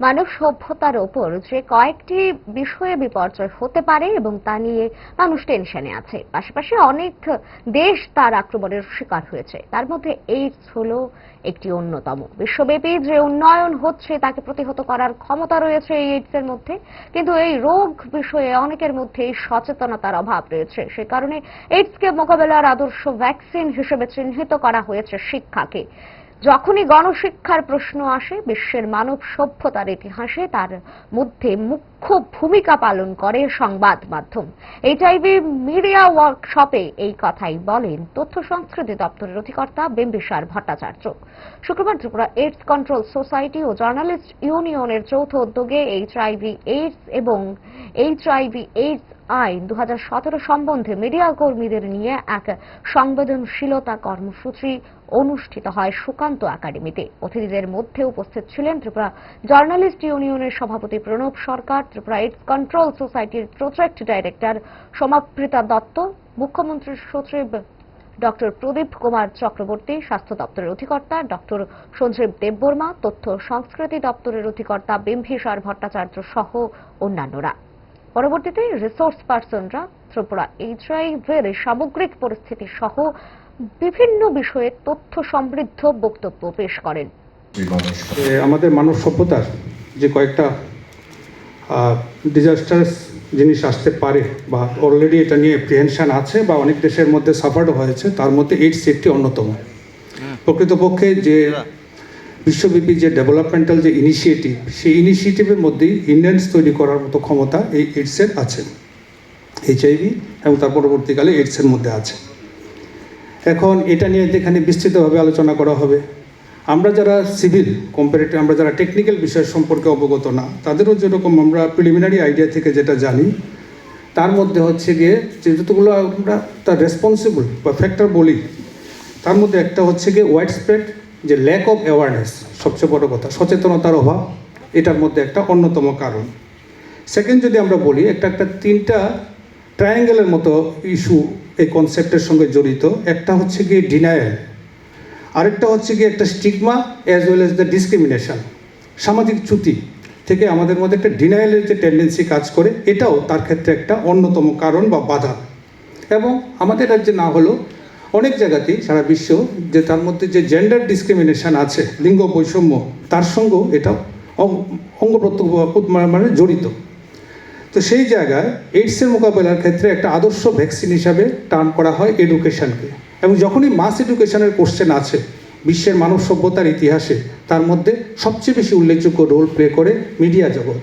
মানব সভ্যতার ওপর যে কয়েকটি বিষয়ে বিপর্যয় হতে পারে এবং তা নিয়ে মানুষ টেনশনে আছে। পাশাপাশি অনেক দেশ তার আক্রমণের শিকার হয়েছে। তার মধ্যে এইডস হলো একটি অন্যতম। বিশ্বব্যাপী যে উন্নয়ন হচ্ছে তাকে প্রতিহত করার ক্ষমতা রয়েছে এই এইডস এর মধ্যে। কিন্তু এই রোগ বিষয়ে অনেকের মধ্যে সচেতনতার অভাব রয়েছে। সে কারণে এইডসকে মোকাবেলার আদর্শ ভ্যাকসিন হিসেবে চিহ্নিত করা হয়েছে শিক্ষাকে। যখনই গণশিক্ষার প্রশ্ন আসে, বিশ্বের মানব সভ্যতার ইতিহাসে তার মধ্যে মুখ্য ভূমিকা পালন করে সংবাদ মাধ্যম। এইচআইভি মিডিয়া ওয়ার্কশপে এই কথাই বলেন তথ্য সংস্কৃতি দপ্তরের অধিকর্তা বিম্বিসার ভট্টাচার্য। শুক্রবার ত্রিপুরা এইডস কন্ট্রোল সোসাইটি ও জার্নালিস্ট ইউনিয়নের যৌথ উদ্যোগে এইচআইভি এইডস এবং এইচআইভি এইডস আইন দু হাজার সতেরো সম্বন্ধে মিডিয়া কর্মীদের নিয়ে এক সংবেদনশীলতা কর্মসূচি অনুষ্ঠিত হয় সুকান্ত একাডেমিতে। অতিথিদের মধ্যে উপস্থিত ছিলেন ত্রিপুরা জার্নালিস্ট ইউনিয়নের সভাপতি প্রণব সরকার, ত্রিপুরা এইডস কন্ট্রোল সোসাইটির প্রজেক্ট ডাইরেক্টর সমাপ্রিতা দত্ত মুখ্যমন্ত্রীর সচিব ডক্টর প্রদীপ কুমার চক্রবর্তী, স্বাস্থ্য দপ্তরের অধিকর্তা ডক্টর সঞ্জীব দেববর্মা, তথ্য সংস্কৃতি দপ্তরের অধিকর্তা বিম্ভিসার ভট্টাচার্য সহ অন্যান্যরা। পরবর্তীতে রিসোর্স পার্সনরা ত্রিপুরা এইচআইভির সামগ্রিক পরিস্থিতি সহ বিভিন্ন বিষয়ে তথ্য সমৃদ্ধ বক্তব্য পেশ করেন। আমাদের মানব সভ্যতার যে কয়েকটা ডিজাস্টার্স জিনিস আসতে পারে বা অলরেডি এটা নিয়ে প্রিহেনশন আছে বা অনেক দেশের মধ্যে সাফারও হয়েছে তার মধ্যে এইডস একটি অন্যতম। প্রকৃতপক্ষে যে বিশ্বব্যাপী যে ডেভেলপমেন্টাল যে ইনিশিয়েটিভ সেই ইনিশিয়েটিভের মধ্যেই ইন্ডিয়ান্স তৈরি করার মতো ক্ষমতা এই এইডসের আছে। এইচআইভি এবং তার পরবর্তীকালে এইডসের মধ্যে আছে। এখন এটা নিয়ে এখানে বিস্তৃতভাবে আলোচনা করা হবে, আমরা যারা সিভিল কম্পারেটিভ আমরা যারা টেকনিক্যাল বিষয় সম্পর্কে অবগত না, তাদেরও যেরকম আমরা প্রিলিমিনারি আইডিয়া থেকে যেটা জানি, তার মধ্যে হচ্ছে গিয়ে যে যতগুলো আমরা তার রেসপন্সিবল বা ফ্যাক্টর বলি, তার মধ্যে একটা হচ্ছে গিয়ে ওয়াইড স্প্রেড যে ল্যাক অফ অ্যাওয়ারনেস সবচেয়ে বড় কথা, সচেতনতার অভাব, এটার মধ্যে একটা অন্যতম কারণ। সেকেন্ড যদি আমরা বলি, একটা একটা তিনটা ট্রায়াঙ্গেলের মতো ইস্যু এই কনসেপ্টের সঙ্গে জড়িত। একটা হচ্ছে গিয়ে ডিনায়াল আরেকটা হচ্ছে গিয়ে একটা stigma as well as the discrimination সামাজিক চ্যুতি থেকে আমাদের মধ্যে একটা ডিনায়ালের যে টেন্ডেন্সি কাজ করে, এটাও তার ক্ষেত্রে একটা অন্যতম কারণ বা বাধা। এবং আমাদের রাজ্যে না হলেও অনেক জায়গাতেই সারা বিশ্ব যে তার মধ্যে যে জেন্ডার ডিসক্রিমিনেশন আছে, লিঙ্গ বৈষম্য, তার সঙ্গেও এটা অঙ্গ প্রত্যঙ্গ মানে জড়িত। তো সেই জায়গায় এইডসের মোকাবেলার ক্ষেত্রে একটা আদর্শ ভ্যাকসিন হিসাবে টার্ন করা হয় এডুকেশনকে এবং যখনই মাস এডুকেশনের কোশ্চেন আছে, বিশ্বের মানব সভ্যতার ইতিহাসে, তার মধ্যে সবচেয়ে বেশি উল্লেখযোগ্য রোল প্লে করে মিডিয়া জগৎ।